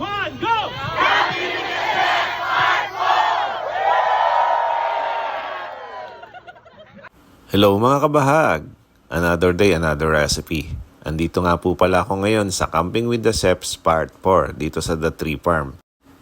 one, go! Hello mga kabahag! Another day, another recipe. Andito nga po pala ako ngayon sa Camping with the Chefs Part 4 dito sa The Tree Farm.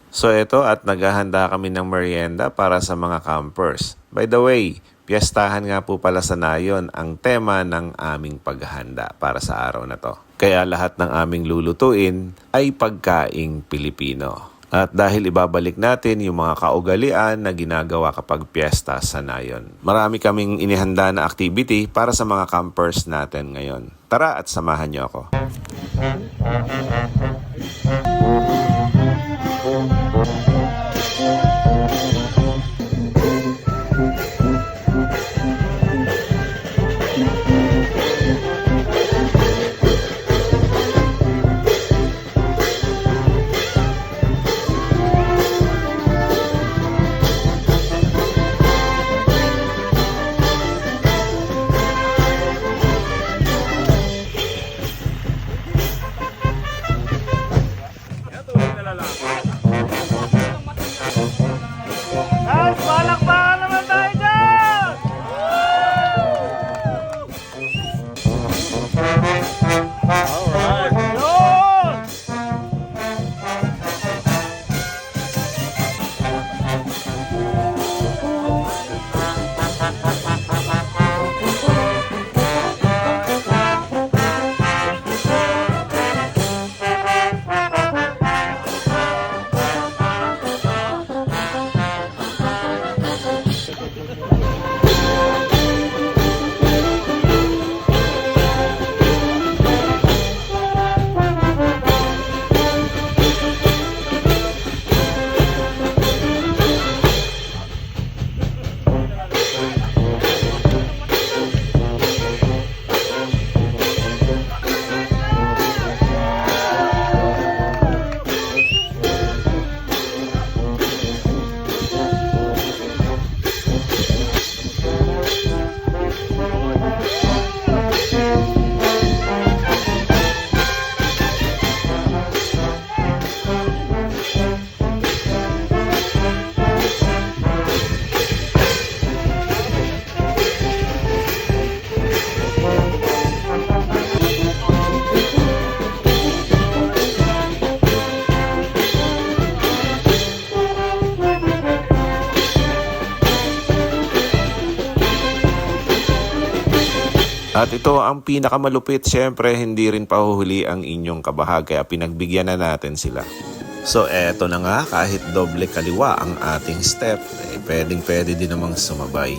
So ito at naghahanda kami ng merienda para sa mga campers. By the way, piyestahan nga po pala sa nayon ang tema ng aming paghahanda para sa araw na to. Kaya lahat ng aming lulutuin ay pagkaing Pilipino. At dahil ibabalik natin yung mga kaugalian na ginagawa kapag piyesta sa nayon. Marami kaming inihanda na activity para sa mga campers natin ngayon. Tara at samahan niyo ako. At ito ang pinakamalupit, syempre hindi rin pahuhuli ang inyong kabahag kaya pinagbigyan na natin sila. So eto na nga, kahit doble kaliwa ang ating step, eh, pwedeng pwede din namang sumabay.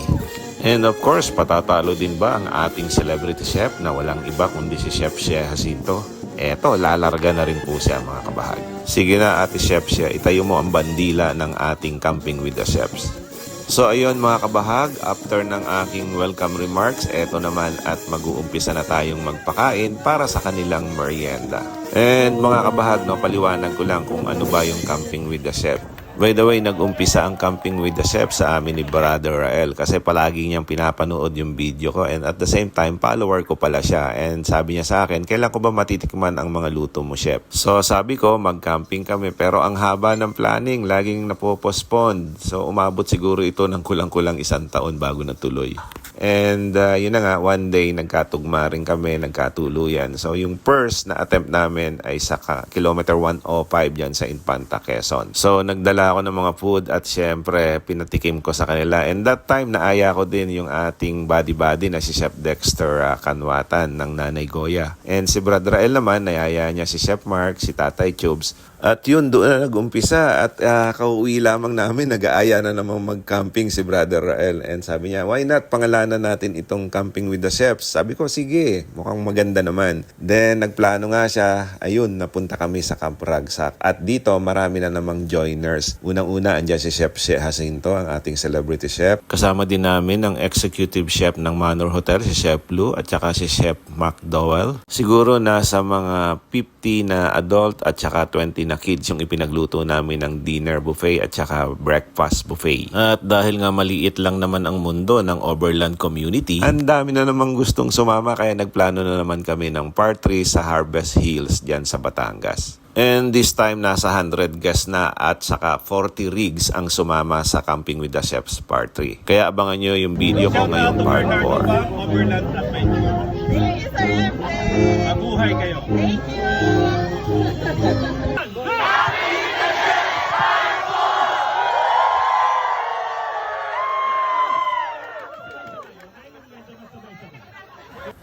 And of course, patatalo din ba ang ating celebrity chef na walang iba kundi si Chef Shea Jacinto? Eto, lalarga na rin po siya mga kabahag. Sige na ate Chef Shea, itayo mo ang bandila ng ating camping with the chefs. So ayun mga kabahag, after ng aking welcome remarks, eto naman at mag-uumpisa na tayong magpakain para sa kanilang merienda. And mga kabahag, no, paliwanag ko lang kung ano ba yung camping with the chef. By the way, nag-umpisa ang camping with the chef sa amin ni Brother Rael kasi palagi niyang pinapanood yung video ko and at the same time, follower ko pala siya. And sabi niya sa akin, kailan ko ba matitikman ang mga luto mo, chef? So sabi ko, mag-camping kami pero ang haba ng planning, laging napopospond. So umabot siguro ito ng kulang-kulang isang taon bago natuloy. And uh, yun na nga, one day nagkatugma rin kami, nagkatuluyan. So yung first na attempt namin ay sa kilometer 105 dyan sa Infanta, Quezon. So nagdala ako ng mga food at syempre pinatikim ko sa kanila. And that time naaya ko din yung ating body-body na si Chef Dexter uh, Kanwatan ng Nanay Goya. And si Brad Rael naman, nayaya niya si Chef Mark, si Tatay Chubs. At yun, doon na nag-umpisa at uh, kauwi lamang namin, nag-aaya na namang mag-camping si Brother Rael. And sabi niya, why not pangalanan natin itong camping with the chefs? Sabi ko, sige, mukhang maganda naman. Then nagplano nga siya, ayun, napunta kami sa Camp Ragsak. At dito, marami na namang joiners. Unang-una, andyan si Chef Shea Jacinto, ang ating celebrity chef. Kasama din namin ang executive chef ng Manor Hotel, si Chef Blue, at saka si Chef Mark Dowell. Siguro nasa mga 50 na adult at saka 20 na kids yung ipinagluto namin ng dinner buffet at saka breakfast buffet. At dahil nga maliit lang naman ang mundo ng Overland Community, ang dami na namang gustong sumama kaya nagplano na naman kami ng part 3 sa Harvest Hills dyan sa Batangas. And this time, nasa 100 guests na at saka 40 rigs ang sumama sa Camping with the Chefs Part 3. Kaya abangan nyo yung video ko ngayong Part 4. Overland Adventure. Thank you, Sir Efren. Mabuhay kayo. Thank you.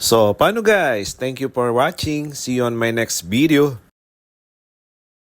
So, paano guys? Thank you for watching. See you on my next video.